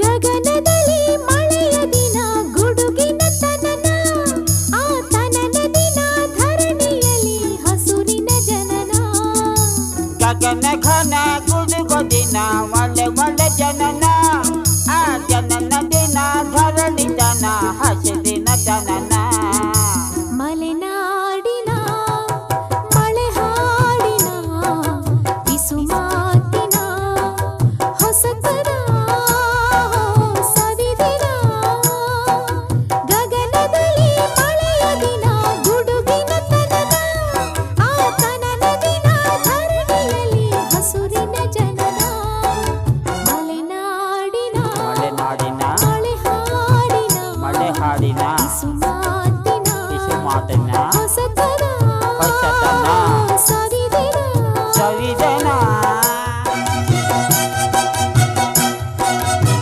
ಗಗನದಲ್ಲಿ ಮಣಿಯ ದಿನ ಗುಡುಗಿನ ತನನ ಆ ತನನ ಧನಿಯಲಿ ಹಸೂರಿನ ಜನನ ಗಗನೀನಾ ಮಾತನ್ನ ಸರಿದಿರ ಸರಿದಿರ